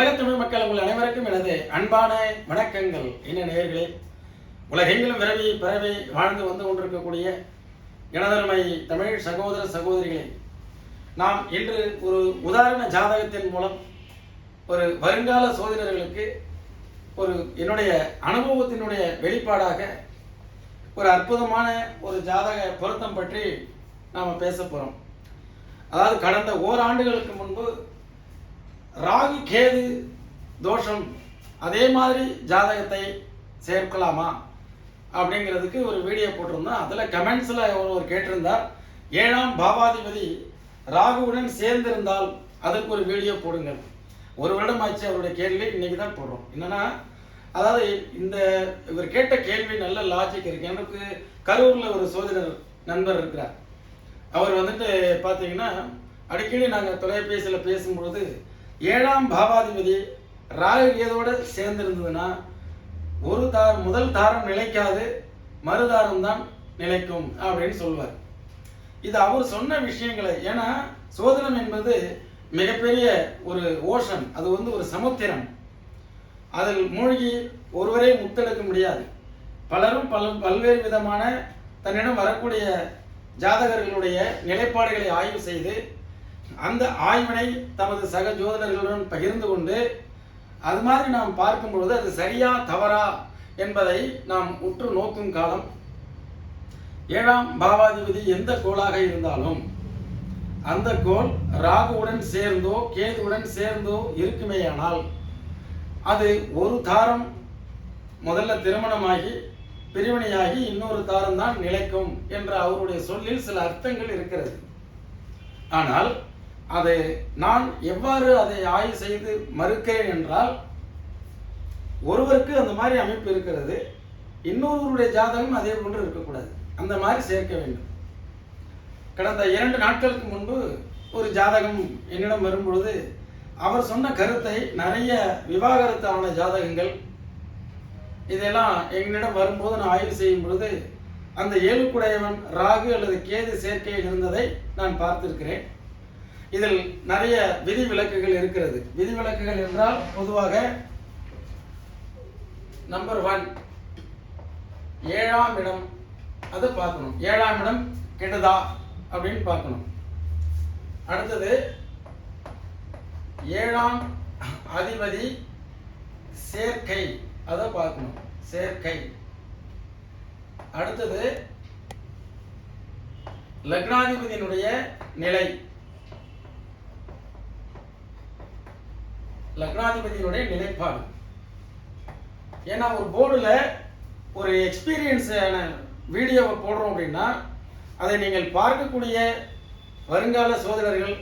உலகத்தமிழ் மக்கள் உங்கள் அனைவருக்கும் எனது அன்பான வணக்கங்கள். என்ன நேர்களே உலகெங்கிலும் விரவி பரவி வாழ்ந்து வந்து கொண்டிருக்கக்கூடிய எனதருமை தமிழ் சகோதர சகோதரிகளே நாம் இன்று ஒரு உதாரண ஜாதகத்தின் மூலம் ஒரு வருங்கால சோதனர்களுக்கு ஒரு என்னுடைய அனுபவத்தினுடைய வெளிப்பாடாக ஒரு அற்புதமான ஒரு ஜாதக பொருத்தம் பற்றி நாம் பேச போகிறோம் அதாவது கடந்த ஓராண்டுகளுக்கு முன்பு ராகு கேது தோஷம் அதே மாதிரி ஜாதகத்தை சேர்க்கலாமா அப்படிங்கிறதுக்கு ஒரு வீடியோ போட்டிருந்தோம். அதில் கமெண்ட்ஸில் ஒருவர் கேட்டிருந்தார். ஏழாம் பாவாதிபதி ராகுவுடன் சேர்ந்திருந்தால் அதுக்கு ஒரு வீடியோ போடுங்கள். ஒரு வருடம் ஆச்சு அவருடைய கேள்வி இன்னைக்கு தான் போடுறோம். என்னன்னா அதாவது இந்த இவர் கேட்ட கேள்வி நல்ல லாஜிக் இருக்கு. எனக்கு கரூரில் ஒரு சோதனர் நண்பர் இருக்கிறார். அவர் வந்துட்டு பார்த்தீங்கன்னா அடிக்கடி நாங்கள் தொலைபேசியில் பேசும்பொழுது ஏழாம் பாவாதிபதி ராகுகேதோடு சேர்ந்திருந்ததுன்னா ஒரு தாரம் முதல் தாரம் நிலைக்காது மறுதாரம் தான் நிலைக்கும் அப்படின்னு சொல்லுவார் இது அவர் சொன்ன விஷயங்களை ஏன்னா சோதனம் என்பது மிகப்பெரிய ஒரு ஓஷன் அது வந்து ஒரு சமுத்திரம். அதில் மூழ்கி ஒருவரே முத்தெடுக்க முடியாது. பலரும் பல பல்வேறு விதமான தன்னிடம் வரக்கூடிய ஜாதகர்களுடைய நிலைப்பாடுகளை ஆய்வு செய்து அந்த ஆய்வினை தமது சக ஜோதிடர்களுடன் பகிர்ந்து கொண்டு அது மாதிரி நாம் பார்க்கும் பொழுது அது சரியா தவறா என்பதை நாம் உற்று நோக்கும் காலம். ஏழாம் பாவாதிபதி எந்த கோளாக இருந்தாலும் அந்த கோல் ராகுவுடன் சேர்ந்தோ கேதுவுடன் சேர்ந்தோ இருக்குமேயானால் அது ஒரு தாரம் முதல்ல திருமணமாகி பிரிவினையாகி இன்னொரு தாரம் தான் நிலைக்கும் என்ற அவருடைய சொல்லில் சில அர்த்தங்கள் இருக்கிறது. ஆனால் அதை நான் எவ்வாறு அதை ஆய்வு செய்து மறுக்கிறேன் என்றால் ஒருவருக்கு அந்த மாதிரி அமைப்பு இருக்கிறது இன்னொருவருடைய ஜாதகம் அதே போன்று இருக்கக்கூடாது. அந்த மாதிரி சேர்க்க வேண்டும். கடந்த இரண்டு நாட்களுக்கு முன்பு ஒரு ஜாதகம் என்னிடம் வரும்பொழுது அவர் சொன்ன கருத்தை நிறைய விவாகரத்தான ஜாதகங்கள் இதெல்லாம் என்னிடம் வரும்போது நான் ஆய்வு செய்யும் பொழுது அந்த ஏழுக்குடையவன் ராகு அல்லது கேது சேர்க்கையில் இருந்ததை நான் பார்த்திருக்கிறேன். இதில் நிறைய விதிவிலக்குகள் இருக்கிறது. விதிவிலக்குகள் என்றால் பொதுவாக நம்பர் ஒன் ஏழாம் இடம் அது பார்க்கணும். ஏழாம் இடம் கெடுதா அப்படின்னு பார்க்கணும். அடுத்தது ஏழாம் அதிபதி சேர்க்கை அதை பார்க்கணும். சேர்க்கை. அடுத்தது லக்னாதிபதியினுடைய நிலை. லக்னாதிபதியினுடைய நிலைப்பாடு. ஏன்னா ஒரு போர்டில் ஒரு எக்ஸ்பீரியன்ஸான வீடியோவை போடுறோம் அப்படின்னா அதை நீங்கள் பார்க்கக்கூடிய வருங்கால சோதரர்கள்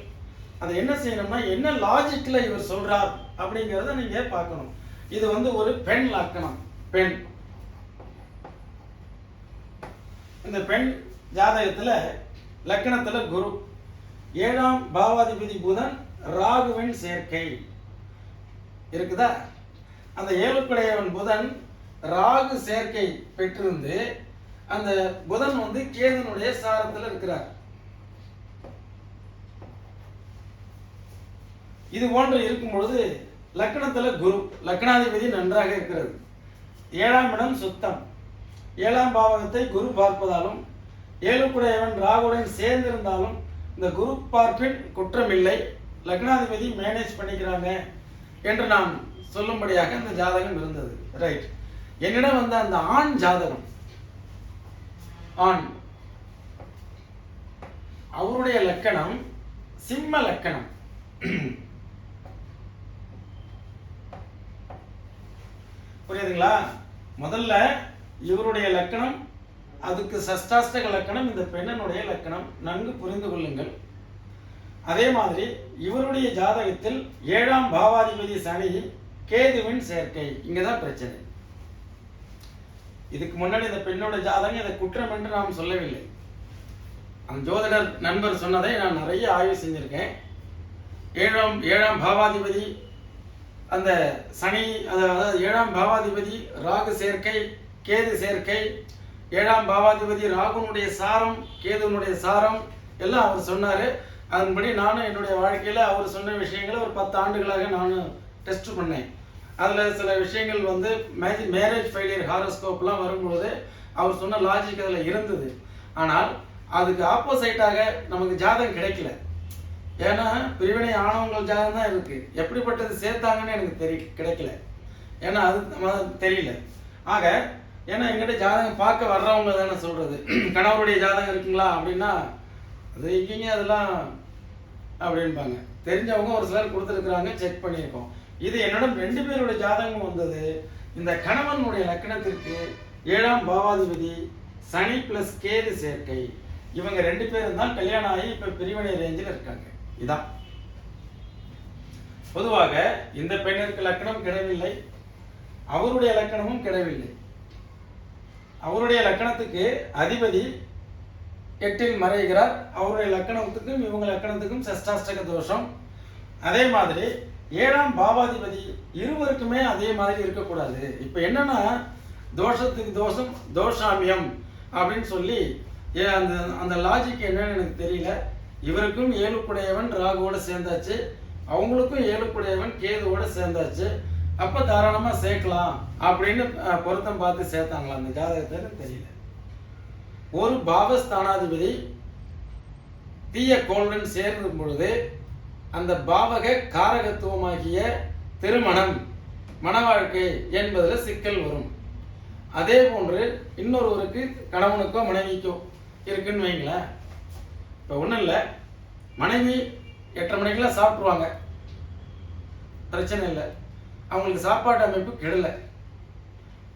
அதை என்ன செய்யணும்னா என்ன லாஜிக்கில் இவர் சொல்கிறார் அப்படிங்கிறத நீங்கள் பார்க்கணும். இது வந்து ஒரு பெண் லக்கணம் பெண். இந்த பெண் ஜாதகத்தில் லக்கணத்தில் குரு. ஏழாம் பாவாதிபதி புதன் ராகுவின் சேர்க்கை. இருக்குதா? அந்த ஏழுக்குடையவன் புதன் ராகு சேர்க்கை பெற்றிருந்து அந்த புதன் வந்து கேதனுடைய சாரத்தில் இருக்கிறார். இது போன்று இருக்கும் பொழுது லக்கணத்துல குரு லக்னாதிபதி நன்றாக இருக்கிறது. ஏழாம் இடம் சுத்தம். ஏழாம் பாவகத்தை குரு பார்ப்பதாலும் ஏழுக்குடையவன் ராகுடன் சேர்ந்திருந்தாலும் இந்த குரு பார்ப்பின் குற்றமில்லை. லக்னாதிபதி மேனேஜ் பண்ணிக்கிறாங்க. என்று நாம் சொல்லும்படியாக இந்த ஜாதகம் இருந்தது. ரைட் என்னிடம் வந்த அந்த ஆண் ஜாதகம் ஆண் அவருடைய லக்கணம் சிம்ம லக்கணம். புரியுதுங்களா? முதல்ல இவருடைய லக்கணம் அதுக்கு சஷ்டாஷ்டக லக்கணம் இந்த பெண்ணனுடைய லக்கணம். நன்கு புரிந்து கொள்ளுங்கள். அதே மாதிரி இவருடைய ஜாதகத்தில் ஏழாம் பாவாதிபதி சனி கேதுவின் சேர்க்கை. இங்கதான் பிரச்சனை. இதுக்கு முன்னாடி இந்த பெண்ணோட ஜாதகம் இதை குற்றம் என்று நாம் சொல்லவில்லை. அந்த ஜோதிடர் நண்பர் சொன்னதை நான் நிறைய ஆய்வு செஞ்சிருக்கேன். ஏழாம் ஏழாம் பாவாதிபதி அந்த சனி அதாவது ஏழாம் பாவாதிபதி ராகு சேர்க்கை கேது சேர்க்கை ஏழாம் பாவாதிபதி ராகுனுடைய சாரம் கேதுனுடைய சாரம் எல்லாம் அவர் சொன்னார். அதன்படி நானும் என்னுடைய வாழ்க்கையில் அவர் சொன்ன விஷயங்களை ஒரு பத்து ஆண்டுகளாக நானும் டெஸ்ட் பண்ணேன். அதில் சில விஷயங்கள் வந்து மேரேஜ் ஃபெயிலியர் ஹாரோஸ்கோப்லாம் வரும்பொழுது அவர் சொன்ன லாஜிக் அதில் இருந்தது. ஆனால் அதுக்கு ஆப்போசைட்டாக நமக்கு ஜாதகம் கிடைக்கல. ஏன்னா பிரிவினை ஆணவங்கள் ஜாதகம் தான் இருக்குது எப்படிப்பட்டது சேர்த்தாங்கன்னு எனக்கு தெரி கிடைக்கல. ஏன்னா அது நம்ம தெரியல. ஆக ஏன்னா எங்கிட்ட ஜாதகம் பார்க்க வர்றவங்க தானே சொல்கிறது கணவருடைய ஜாதகம் இருக்குங்களா அப்படின்னா அது எங்கேங்க அதெல்லாம் அப்படின்பாங்க. தெரிஞ்சவங்க ஒரு சிலர் கொடுத்துருக்குறாங்க செக் பண்ணியிருக்கோம். இது என்னோட ரெண்டு பேருடைய ஜாதகமும் வந்தது. இந்த கணவனுடைய லக்கணத்திற்கு ஏழாம் பாவாதிபதி சனி பிளஸ் கேது சேர்க்கை. இவங்க ரெண்டு பேரும் தான் கல்யாணம் ஆகி இப்ப பிரிவினை ரேஞ்சில் இருக்காங்க. இதான். பொதுவாக இந்த பெண்ணிற்கு லக்கணம் கிடவில்லை. அவருடைய லக்கணமும் கிடவில்லை. அவருடைய லக்கணத்துக்கு அதிபதி எட்டில் மறைகிறார். அவருடைய லக்கணத்துக்கும் இவங்க லக்கணத்துக்கும் சஷ்டாஷ்டக தோஷம். அதே மாதிரி ஏழாம் பாவாதிபதி இருவருக்குமே அதே மாதிரி இருக்கக்கூடாது. இப்போ என்னன்னா தோஷத்துக்கு தோஷம் தோஷாமியம் அப்படின்னு சொல்லி அந்த அந்த லாஜிக் என்னன்னு எனக்கு தெரியல. இவருக்கும் ஏழுக்குடையவன் ராகுவோட சேர்ந்தாச்சு. அவங்களுக்கும் ஏழுக்குடையவன் கேதுவோட சேர்ந்தாச்சு. அப்போ தாராளமாக சேர்க்கலாம் அப்படின்னு பொருத்தம் பார்த்து சேர்த்தாங்களா? அந்த ஜாதகத்தை தெரியல. ஒரு பாவஸ்தானாதிபதி தீய கோளுடன் சேர்க்கும் பொழுது அந்த பாவக காரகத்துவமாகிய திருமணம் மன வாழ்க்கை என்பதில் சிக்கல் வரும். அதே போன்று இன்னொருவருக்கு கணவனுக்கோ மனைவிக்கோ இருக்குன்னு வைங்களேன். இப்போ ஒன்றும் இல்லை. மனைவி எட்டரை மணிக்கெல்லாம் சாப்பிட்ருவாங்க பிரச்சனை இல்லை. அவங்களுக்கு சாப்பாட்டு அமைப்பு கெடலை.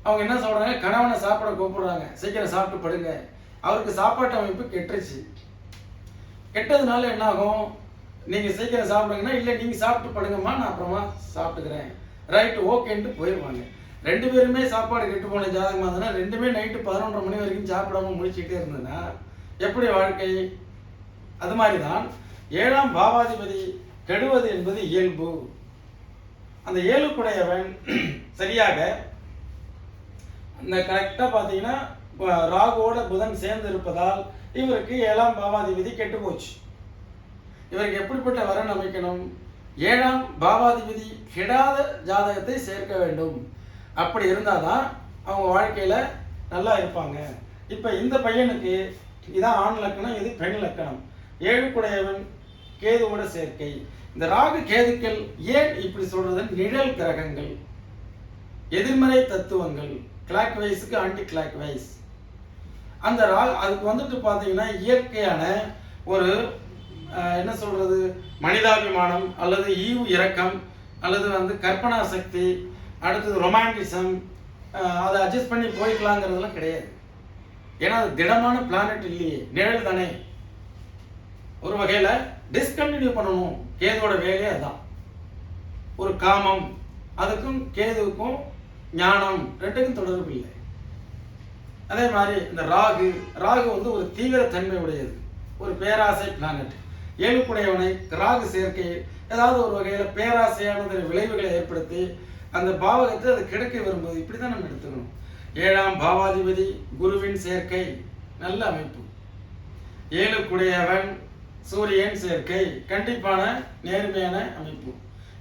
அவங்க என்ன சொல்கிறாங்க கணவனை சாப்பிட கூப்பிடுறாங்க. சீக்கிரம் சாப்பிட்டு படுங்க. அவருக்கு சாப்பாட்டு அமைப்பு கெட்டுருச்சு. கெட்டதுனால என்ன ஆகும் நீங்க சீக்கிரம் சாப்பிடுங்கன்னா இல்லை நீங்க சாப்பிட்டு படுங்கம்மா நான் அப்புறமா சாப்பிட்டுக்கிறேன். ரைட் ஓகேன்ட்டு போயிடுவாங்க ரெண்டு பேருமே சாப்பாடு கெட்டு போன ஜாதகமாக இருந்ததுன்னா ரெண்டுமே நைட்டு பதினொன்றரை மணி வரைக்கும் சாப்பிடாம முடிச்சுட்டே இருந்ததுன்னா எப்படி வாழ்க்கை? அது மாதிரி தான் ஏழாம் பாவாதிபதி கெடுவது என்பது இயல்பு. அந்த இயல்புடையவன் சரியாக இந்த கரெக்டாக பார்த்தீங்கன்னா ராகுவோட புதன் சேர்ந்து இருப்பதால் இவருக்கு ஏழாம் பாவாதிபதி கெட்டு போச்சு இவருக்கு எப்படிப்பட்ட வரன் அமைக்கணும்? ஏழாம் பாவாதிபதி கெடாத ஜாதகத்தை சேர்க்க வேண்டும். அப்படி இருந்தாதான் அவங்க வாழ்க்கையில நல்லா இருப்பாங்க. இப்போ இந்த பையனுக்கு இதான் ஆண் லக்கணம் இது பெண் லக்கணம். ஏழுக்குடையவன் கேதுவோட சேர்க்கை. இந்த ராகு கேதுக்கள் ஏன் இப்படி சொல்றது நிழல் கிரகங்கள் எதிர்மறை தத்துவங்கள். கிளாக் வைஸுக்கு ஆன்டி கிளாக் வைஸ் அந்த ரா அதுக்கு வந்துட்டு பார்த்தீங்கன்னா இயற்கையான ஒரு என்ன சொல்கிறது மனிதாபிமானம் அல்லது ஈவு இரக்கம் அல்லது வந்து கற்பனா சக்தி அடுத்தது ரொமான்டிசம் அதை அட்ஜஸ்ட் பண்ணி போய்க்கலாங்கிறதுலாம் கிடையாது. ஏன்னா அது திடமான பிளானட் இல்லையே நிழல் தானே. ஒரு வகையில் டிஸ்கண்டினியூ பண்ணணும் கேதுவோட வேலையே அதுதான் ஒரு காமம் அதுக்கும் கேதுவுக்கும் ஞானம் ரெண்டுக்கும் தொடர்பு இல்லை. அதே மாதிரி இந்த ராகு ராகு வந்து ஒரு தீவிர தன்மை உடையது. ஒரு பேராசை பிளானட் ஏழுக்குடையவனை ராகு சேர்க்கை ஏதாவது ஒரு வகையில் பேராசையான விளைவுகளை ஏற்படுத்தி அந்த பாவகத்தை அது கிடைக்க வரும்போது. இப்படி தான் நம்ம எடுத்துக்கணும். ஏழாம் பாவாதிபதி குருவின் சேர்க்கை. நல்ல அமைப்பு. ஏழுக்குடையவன் சூரியன் சேர்க்கை. கண்டிப்பான நேர்மையான அமைப்பு.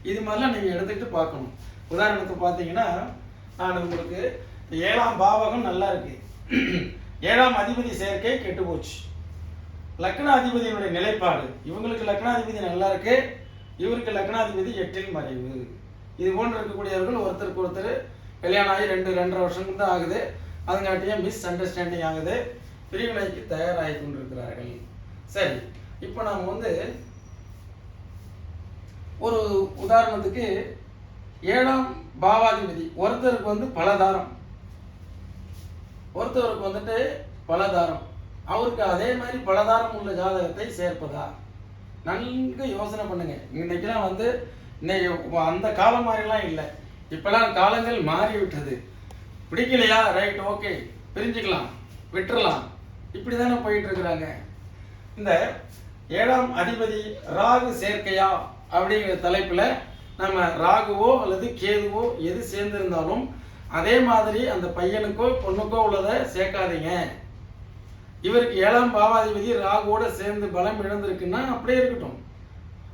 இது மாதிரிலாம் நீங்கள் எடுத்துக்கிட்டு பார்க்கணும். உதாரணத்துக்கு பார்த்தீங்கன்னா நான் உங்களுக்கு ஏழாம் பாவகம் நல்லா இருக்குது ஏழாம் அதிபதி சேர்க்கை கெட்டு போச்சு லக்னாதிபதியினுடைய நிலைப்பாடு. இவங்களுக்கு லக்னாதிபதி நல்லா இருக்கு. இவருக்கு லக்னாதிபதி எட்டில் மறைவு. இது போன்று இருக்கக்கூடியவர்கள் ஒருத்தருக்கு ஒருத்தர் கல்யாணம் ஆகி ரெண்டு ரெண்டரை வருஷம் தான் ஆகுது. அதுங்காட்டியும் மிஸ் அண்டர்ஸ்டாண்டிங் ஆகுது. பிரிவினைக்கு தயாராகி கொண்டிருக்கிறார்கள். சரி இப்போ நாம் வந்து ஒரு உதாரணத்துக்கு ஏழாம் பாவாதிபதி. ஒருத்தருக்கு வந்து பலதாரம். ஒருத்தவருக்கு வந்துட்டு பலதாரம். அவருக்கு அதே மாதிரி பலதாரம் உள்ள ஜாதகத்தை சேர்ப்பதா? நன்கு யோசனை பண்ணுங்க. இன்னைக்கெல்லாம் வந்து இன்னைக்கு அந்த காலம் மாதிரிலாம் இல்லை. இப்பெல்லாம் காலங்கள் மாறி விட்டது பிடிக்கலையா? ரைட் ஓகே பிரிஞ்சுக்கலாம். விட்டுறலாம். இப்படி தானே போயிட்டு இருக்கிறாங்க இந்த ஏழாம் அதிபதி ராகு சேர்க்கையா? அப்படிங்கிற தலைப்பில் நம்ம ராகுவோ அல்லது கேதுவோ எது சேர்ந்திருந்தாலும் அதே மாதிரி அந்த பையனுக்கோ பொண்ணுக்கோ உள்ளதை சேர்க்காதீங்க. இவருக்கு ஏழாம் பாவாதிபதி ராகுவோட சேர்ந்து பலம் இழந்திருக்குன்னா அப்படியே இருக்கட்டும்.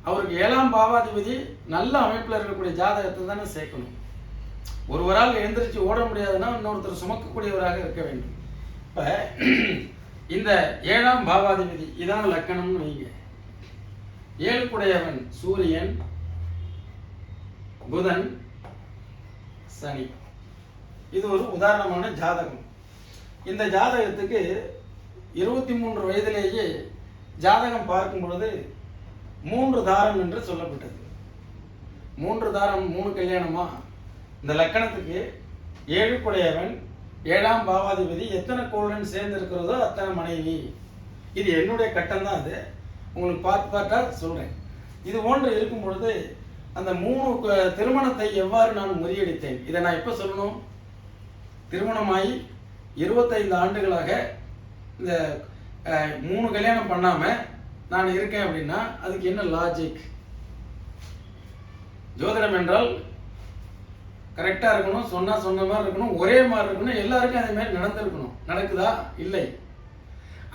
அவருக்கு ஏழாம் பாவாதிபதி நல்ல அமைப்பில் இருக்கக்கூடிய ஜாதகத்தை தானே சேர்க்கணும். ஒருவரால் எழுந்திரிச்சு ஓட முடியாதுன்னா இன்னொருத்தர் சுமக்கக்கூடியவராக இருக்க வேண்டும். இப்போ இந்த ஏழாம் பாவாதிபதி இதான் லக்கணம்னு வைங்க. ஏழுக்குடையவன் சூரியன் புதன் சனி. இது ஒரு உதாரணமான ஜாதகம். இந்த ஜாதகத்துக்கு இருபத்தி மூன்று வயதிலேயே ஜாதகம் பார்க்கும் பொழுது மூன்று தாரம் என்று சொல்லப்பட்டது. மூன்று தாரம் மூணு கல்யாணமா? இந்த லக்கணத்துக்கு ஏழுக்குடையவன் ஏழாம் பாவாதிபதி எத்தனை கோளுடன் சேர்ந்து இருக்கிறதோ அத்தனை மனைவி. இது என்னுடைய கட்டம் தான் அது. உங்களுக்கு பார்த்து பார்த்தா சொல்கிறேன் இது போன்று இருக்கும் பொழுது அந்த மூணு க- திருமணத்தை எவ்வாறு நான் முறியடித்தேன்? இதை நான் எப்போ சொல்லணும்? திருமணமாகி இருபத்தைந்து ஆண்டுகளாக இந்த மூணு கல்யாணம் பண்ணாமல் நான் இருக்கேன் அப்படின்னா அதுக்கு என்ன லாஜிக் ஜோதிடம் என்றால் கரெக்டாக இருக்கணும் சொன்னால் சொன்ன மாதிரி இருக்கணும் ஒரே மாதிரி இருக்கணும் எல்லாருக்கும் அதே மாதிரி நடந்திருக்கணும். நடக்குதா? இல்லை.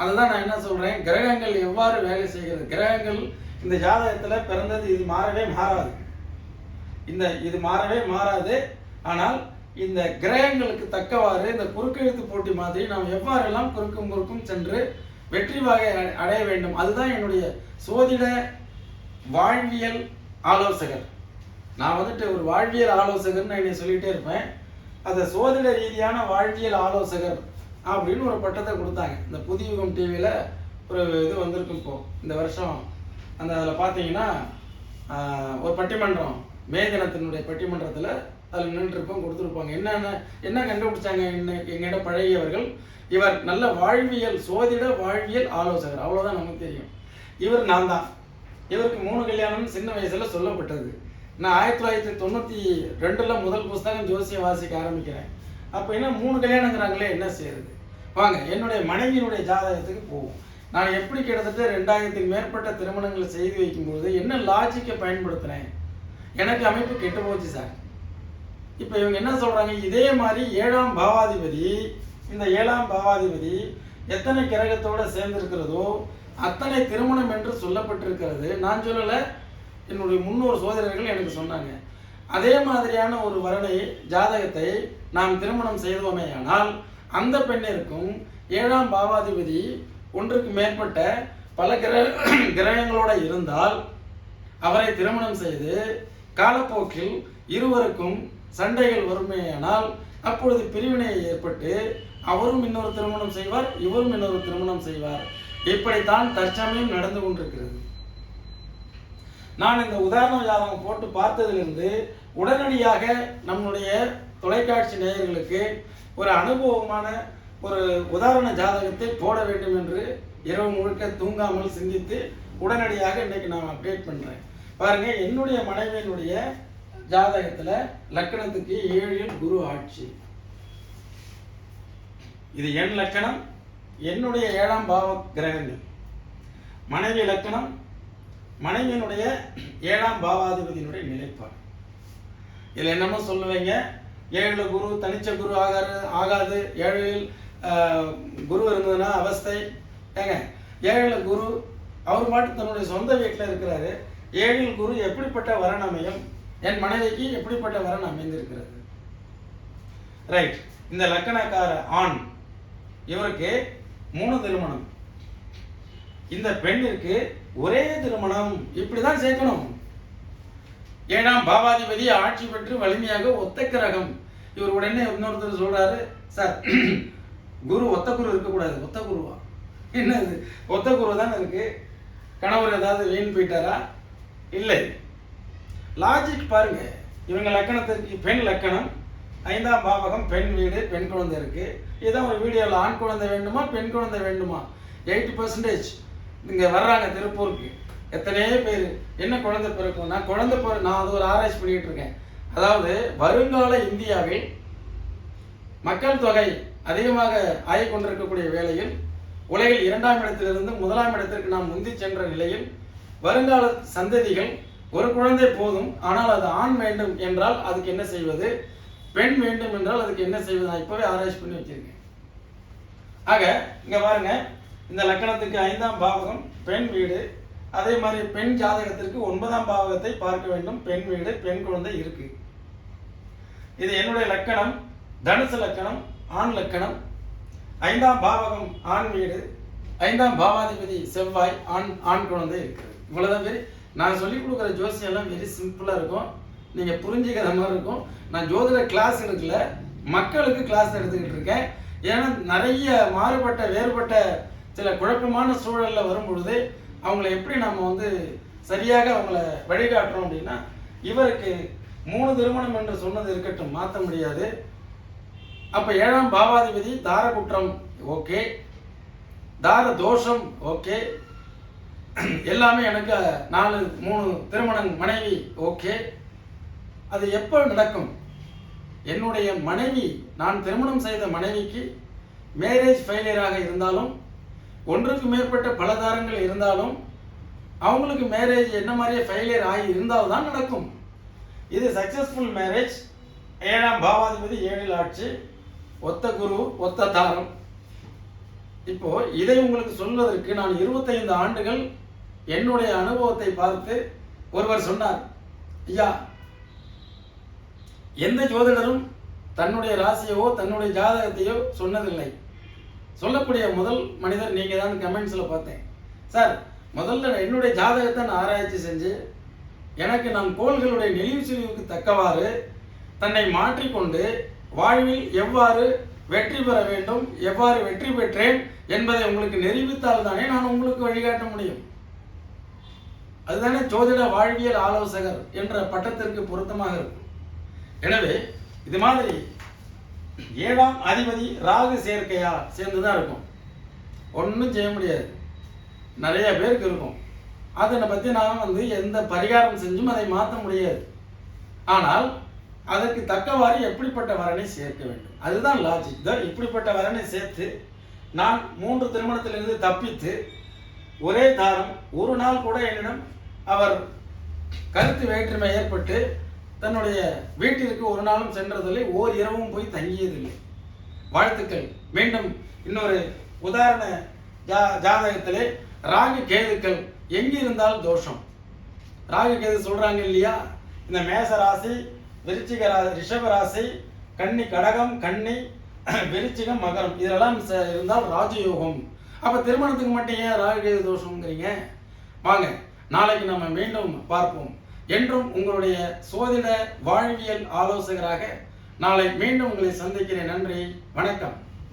அதுதான் நான் என்ன சொல்கிறேன் கிரகங்கள் எவ்வாறு வேலை செய்கிறது? கிரகங்கள் இந்த ஜாதகத்தில் பிறந்தது இது மாறவே மாறாது. இந்த இது மாறவே மாறாது. ஆனால் இந்த கிரகங்களுக்கு தக்கவாறு இந்த குறுக்கெழுத்து போட்டி மாதிரி நாம் எவ்வாறெல்லாம் குறுக்கும் குறுக்கும் சென்று வெற்றி வகை அடைய வேண்டும் அதுதான் என்னுடைய சோதிட வாழ்வியல் ஆலோசகர். நான் வந்துட்டு ஒரு வாழ்வியல் ஆலோசகர்னு என்னை சொல்லிகிட்டே இருப்பேன். அதை சோதிட ரீதியான வாழ்வியல் ஆலோசகர் அப்படின்னு ஒரு பட்டத்தை கொடுத்தாங்க. இந்த புதியுகம் டிவியில் ஒரு இது வந்திருக்கும் இப்போ இந்த வருஷம். அந்த அதில் பார்த்தீங்கன்னா ஒரு பட்டிமன்றம் மே தினத்தினுடைய பட்டிமன்றத்தில் அதில் நின்றுருப்போம் கொடுத்துருப்பாங்க. என்னென்ன என்ன கண்டுபிடிச்சாங்க? என்ன எங்கிட்ட பழகியவர்கள் இவர் நல்ல வாழ்வியல் சோதிட வாழ்வியல் ஆலோசகர். அவ்வளோதான் நமக்கு தெரியும். இவர் நான் தான். இவருக்கு மூணு கல்யாணம் சின்ன வயசில் சொல்லப்பட்டது. நான் ஆயிரத்தி தொள்ளாயிரத்தி தொண்ணூற்றி ரெண்டில் முதல் புஸ்தகம் ஜோசியம் வாசிக்க ஆரம்பிக்கிறேன். அப்போ என்ன மூணு கல்யாணங்கிறாங்களே என்ன செய்யறது? வாங்க என்னுடைய மனைவியினுடைய ஜாதகத்துக்கு போவோம். நான் எப்படி கிட்டத்தட்ட ரெண்டாயிரத்துக்கு மேற்பட்ட திருமணங்களை செய்து வைக்கும்போது என்ன லாஜிக்கை பயன்படுத்துகிறேன் எனக்கு அமைப்பு கெட்டு போச்சு சார். இப்போ இவங்க என்ன சொல்கிறாங்க இதே மாதிரி ஏழாம் பாவாதிபதி இந்த ஏழாம் பாவாதிபதி எத்தனை கிரகத்தோடு சேர்ந்திருக்கிறதோ அத்தனை திருமணம் என்று சொல்லப்பட்டிருக்கிறது. நான் சொல்லல என்னுடைய முன்னோர் சோதரர்கள் எனக்கு சொன்னாங்க. அதே மாதிரியான ஒரு வரனை ஜாதகத்தை நாம் திருமணம் செய்தோமே ஆனால் அந்த பெண்ணிற்கும் ஏழாம் பாவாதிபதி ஒன்றுக்கு மேற்பட்ட பல கிரக கிரகங்களோட இருந்தால் அவரை திருமணம் செய்து காலப்போக்கில் இருவருக்கும் சண்டைகள் வருமேயானால் அப்பொழுது பிரிவினை ஏற்பட்டு அவரும் இன்னொரு திருமணம் செய்வார் இவரும் இன்னொரு திருமணம் செய்வார். இப்படித்தான் தற்சமயம் நடந்து கொண்டிருக்கிறது. நான் இந்த உதாரண ஜாதகம் போட்டு பார்த்ததிலிருந்து உடனடியாக நம்முடைய தொலைக்காட்சி நேயர்களுக்கு ஒரு அனுபவமான ஒரு உதாரண ஜாதகத்தை போட வேண்டும் என்று இரவு முழுக்க தூங்காமல் சிந்தித்து உடனடியாக இன்னைக்கு நான் அப்டேட் பண்றேன். பாருங்க என்னுடைய மனைவியினுடைய ஜாதகத்தில் லக்கணத்துக்கு ஏழில் குரு ஆட்சி. இது என் லக்கணம் என்னுடைய ஏழாம் பாவ கிரகங்கள். மனைவி லக்கணம் மனைவியினுடைய ஏழாம் பாவாதிபதியினுடைய நிலைப்பாடு. இதில் என்னமோ சொல்லுவீங்க ஏழு குரு தனிச்ச குரு ஆகாது ஆகாது ஏழில் குரு இருந்ததுன்னா அவஸ்தை. ஏங்க ஏழில் குரு அவர் மட்டும் தன்னுடைய சொந்த வீட்டில் இருக்கிறாரு. ஏழில் குரு எப்படிப்பட்ட வரணமையும் என் மனைவிக்கு எப்படிப்பட்ட வரன் அமைந்திருக்கிறது? ரைட் இந்த லக்கணக்கார ஆண் இவருக்கு மூணு திருமணம். இந்த பெண்ணிற்கு ஒரே திருமணம். இப்படிதான் சேர்க்கணும். ஏழாம் பாவாதிபதி ஆட்சி பெற்று வலிமையாக ஒத்த கிரகம் இவர் உடனே இன்னொருத்தர் சொல்றாரு சார் குரு ஒத்த குரு இருக்கக்கூடாது. ஒத்த குருவா என்னது? ஒத்த குரு தானே இருக்கு. கணவர் ஏதாவது வீண் போயிட்டாரா? இல்லை. லாஜிக் பாருங்க. இவங்க லக்கணத்திற்கு பெண் லக்கணம் ஐந்தாம் பாவகம் பெண் வீடு பெண் குழந்தை இருக்கு. இதான் ஒரு வீடியோவில் ஆண் குழந்தை வேண்டுமா பெண் குழந்தை வேண்டுமா? எயிட்டி பர்சன்டேஜ் இங்கே வர்றாங்க திருப்பூருக்கு. எத்தனையோ பேர். என்ன குழந்தை பிறக்கும்? நான் குழந்தை பிற நான் அது ஒரு ஆராய்ச்சி பண்ணிட்டு இருக்கேன். அதாவது வருங்கால இந்தியாவில் மக்கள் தொகை அதிகமாக ஆகி கொண்டிருக்கக்கூடிய வேளையில் உலகில் இரண்டாம் இடத்திலிருந்து முதலாம் இடத்திற்கு நாம் முந்தி சென்ற நிலையில் வருங்கால சந்ததிகள் ஒரு குழந்தை போதும் ஆனால் அது ஆண் வேண்டும் என்றால் அதுக்கு என்ன செய்வது? பெண் வேண்டும் என்றால் அதுக்கு என்ன செய்வது? நான் இப்பவே ஆராய்ச்சி பண்ணி வச்சிருக்கேன். ஆக இங்க பாருங்க இந்த லக்கணத்துக்கு ஐந்தாம் பாவகம் பெண் வீடு. அதே மாதிரி பெண் ஜாதகத்திற்கு ஒன்பதாம் பாவகத்தை பார்க்க வேண்டும். பெண் வீடு பெண் குழந்தை இருக்கு. இது என்னுடைய லக்கணம் தனுசு லக்கணம் ஆண் லக்கணம். ஐந்தாம் பாவகம் ஆண் வீடு. ஐந்தாம் பாவாதிபதி செவ்வாய் ஆண் ஆண் குழந்தை இருக்கிறது. இவ்வளவுதான் வெரி நான் சொல்லிக் கொடுக்குற ஜோசியம் எல்லாம் வெரி சிம்பிளாக இருக்கும். நீங்கள் புரிஞ்சுக்கிற மாதிரி இருக்கும். நான் ஜோதிட கிளாஸ் எடுக்கல மக்களுக்கு கிளாஸ் எடுத்துக்கிட்டு இருக்கேன். ஏன்னா நிறைய மாறுபட்ட வேறுபட்ட சில குழப்பமான சூழலில் வரும் பொழுது அவங்கள எப்படி நம்ம வந்து சரியாக அவங்கள வழிகாட்டுறோம் அப்படின்னா இவருக்கு மூணு திருமணம் என்று சொன்னது இருக்கட்டும் மாற்ற முடியாது. அப்போ ஏழாம் பாவாதிபதி தார குற்றம் ஓகே தார தோஷம் ஓகே எல்லாமே எனக்கு நாலு மூணு திருமணம் மனைவி ஓகே. அது எப்போ நடக்கும்? என்னுடைய மனைவி நான் திருமணம் செய்த மனைவிக்கு மேரேஜ் ஃபெயிலியராக இருந்தாலும் ஒன்றுக்கு மேற்பட்ட பலதாரங்கள் இருந்தாலும் அவங்களுக்கு மேரேஜ் என்ன மாதிரியே ஃபெயிலியர் ஆகி இருந்தால் தான் நடக்கும். இது சக்சஸ்ஃபுல் மேரேஜ் ஏழாம் பாவாதிபதி ஏழில் ஆட்சி. ஒத்த குரு ஒத்த தாரம். இப்போ இதை உங்களுக்கு சொல்வதற்கு நான் இருபத்தைந்து ஆண்டுகள் என்னுடைய அனுபவத்தை பார்த்து ஒருவர் சொன்னார் ஐயா எந்த ஜோதிடரும் தன்னுடைய ராசியவோ தன்னுடைய ஜாதகத்தையோ சொன்னதில்லை. சொல்லக்கூடிய முதல் மனிதர் நீங்கள் தான் கமெண்ட்ஸில் பார்த்தேன். சார் முதல்ல என்னுடைய ஜாதகத்தை நான் ஆராய்ச்சி செஞ்சு எனக்கு நான் கோள்களுடைய நெளிவு சுழிவுக்கு தக்கவாறு தன்னை மாற்றிக்கொண்டு வாழ்வில் எவ்வாறு வெற்றி பெற வேண்டும் எவ்வாறு வெற்றி பெற்றேன் என்பதை உங்களுக்கு நிரூபித்தால் தானே நான் உங்களுக்கு வழிகாட்ட முடியும். அதுதானே ஜோதிட வாழ்வியல் ஆலோசகர் என்ற பட்டத்திற்கு பொருத்தமாக இருக்கும். எனவே இது மாதிரி ஏழாம் அதிபதி ராகு சேர்க்கையா சேர்ந்துதான் இருக்கும். ஒன்றும் செய்ய முடியாது. நிறைய பேருக்கு இருக்கும். அதனை பற்றி நான் வந்து எந்த பரிகாரம் செஞ்சும் அதை மாற்ற முடியாது. ஆனால் அதற்கு தக்கவாறு எப்படிப்பட்ட வரனை சேர்க்க வேண்டும்? அதுதான் லாஜிக் தான் இப்படிப்பட்ட வரனை சேர்த்து நான் மூன்று திருமணத்திலிருந்து தப்பித்து ஒரே தாரம் ஒரு நாள் கூட என்னிடம் அவர் கருத்து வேற்றுமை ஏற்பட்டு தன்னுடைய வீட்டிற்கு ஒரு நாளும் சென்றதில்லை ஓர் இரவும் போய் தங்கியதில்லை. வாழ்த்துக்கள். மீண்டும் இன்னொரு உதாரண ஜா ஜாதகத்திலே ராகு கேதுக்கள் எங்கிருந்தால் தோஷம்? ராகு கேது சொல்றாங்க இல்லையா? இந்த மேச ராசி விருச்சிக ராசி ரிஷப ராசி கன்னி கடகம் கன்னி விருச்சிகம் மகரம். இதெல்லாம் ச- இருந்தால் ராஜயோகம். அப்போ திருமணத்துக்கு மட்டும் ஏன் ராகு தோஷங்கிறீங்க வாங்க நாளைக்கு நம்ம மீண்டும் பார்ப்போம். என்றும் உங்களுடைய சோதிட வாழ்வியல் ஆலோசகராக நாளை மீண்டும் உங்களை சந்திக்கிறேன். நன்றி வணக்கம்.